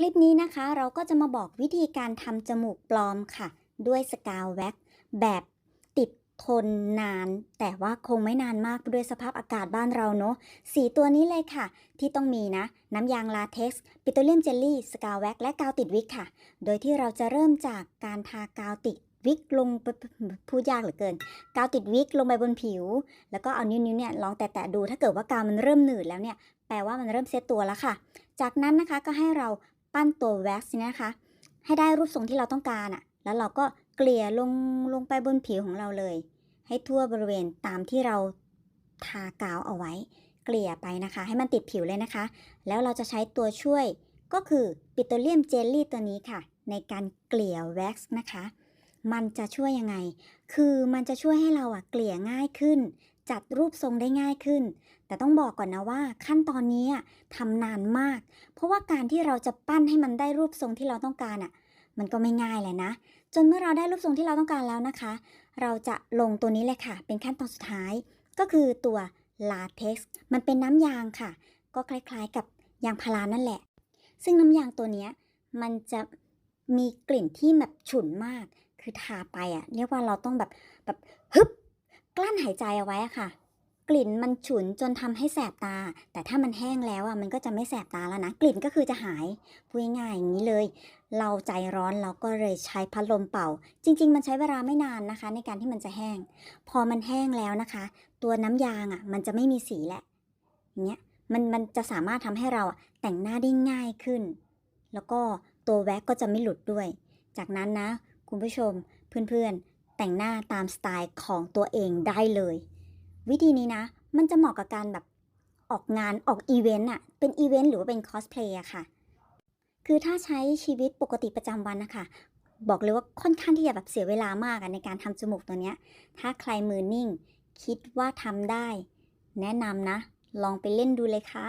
คลิปนี้นะคะเราก็จะมาบอกวิธีการทำจมูกปลอมค่ะ ด้วยสกาวแว็กแบบติดทนนาน แต่ว่าคงไม่นานมากด้วยสภาพอากาศบ้านเราเนอะสีตัวนี้เลยค่ะ ที่ต้องมีนะ น้ำยางลาเท็กซ์ปิโตรเลียมเจลลี่สกาวแว็กและกาวติดวิกค่ะ โดยที่เราจะเริ่มจากการทากาวติดวิกลงไปพูดยากเหลือเกิน กาวติดวิกลงไปบนผิว แล้วก็เอานิ้วๆเนี่ยลองแตะๆดูถ้าเกิดว่ากาวมันเริ่มหนืดแล้วเนี่ยแปลว่ามันเริ่มเซตตัวแล้วค่ะ จากนั้นนะคะก็ให้เรา ปั้นตัวแว็กซ์นี่นะคะ ให้ได้รูปทรงที่เราต้องการอะ แล้วเราก็เกลี่ยลงลงไปบนผิวของเราเลย ให้ทั่วบริเวณตามที่เราทากาวเอาไว้ เกลี่ยไปนะคะ ให้มันติดผิวเลยนะคะ แล้วเราจะใช้ตัวช่วยก็คือปิโตรเลียมเจลลี่ตัวนี้ค่ะ ในการเกลี่ยแว็กซ์นะคะ มันจะช่วยยังไง คือมันจะช่วยให้เราอะเกลี่ยง่ายขึ้น จัดรูปทรงได้ง่ายขึ้น แต่ต้องบอกก่อนนะว่าขั้นตอนนี้ทำนานมาก เพราะว่าการที่เราจะปั้นให้มันได้รูปทรงที่เราต้องการอะ มันก็ไม่ง่ายเลยนะ จนเมื่อเราได้รูปทรงที่เราต้องการแล้วนะคะ เราจะลงตัวนี้เลยค่ะ เป็นขั้นตอนสุดท้าย ก็คือตัวลาเท็กซ์มันเป็นน้ำยางค่ะ ก็คล้ายๆกับยางพารานั่นแหละ ซึ่งน้ำยางตัวนี้มันจะมีกลิ่นที่แบบฉุนมาก คือทาไปอะ เรียกว่าเราต้องแบบแบบฮึบ กลั้นหายใจเอาไว้อะค่ะ กลิ่นมันฉุนจนทำให้แสบตา แต่ถ้ามันแห้งแล้วอะมันก็จะไม่แสบตาแล้วนะ กลิ่นก็คือจะหายพูดง่ายอย่างนี้เลย เราใจร้อนเราก็เลยใช้พัดลมเป่า จริง ๆ มันใช้เวลาไม่นานนะคะ ในการที่มันจะแห้ง พอมันแห้งแล้วนะคะ ตัวน้ำยางอะมันจะไม่มีสีแหละเงี้ยมันมันจะสามารถทำให้เราอะแต่งหน้าได้ง่ายขึ้น แล้วก็ตัวแว็กก็จะไม่หลุดด้วย จากนั้นนะ คุณผู้ชมเพื่อนๆ แต่งหน้าตามสไตล์ของตัวเองได้เลย วิธีนี้นะ มันจะเหมาะกับการแบบออกงานออกอีเวนต์อะเป็นอีเวนต์หรือว่าเป็นคอสเพลย์อะค่ะ คือถ้าใช้ชีวิตปกติประจำวันนะคะบอกเลยว่าค่อนข้างที่จะแบบเสียเวลามากในการทำจมูกตัวเนี้ย ถ้าใครมือนิ่ง คิดว่าทำได้ แนะนำนะ ลองไปเล่นดูเลยค่ะ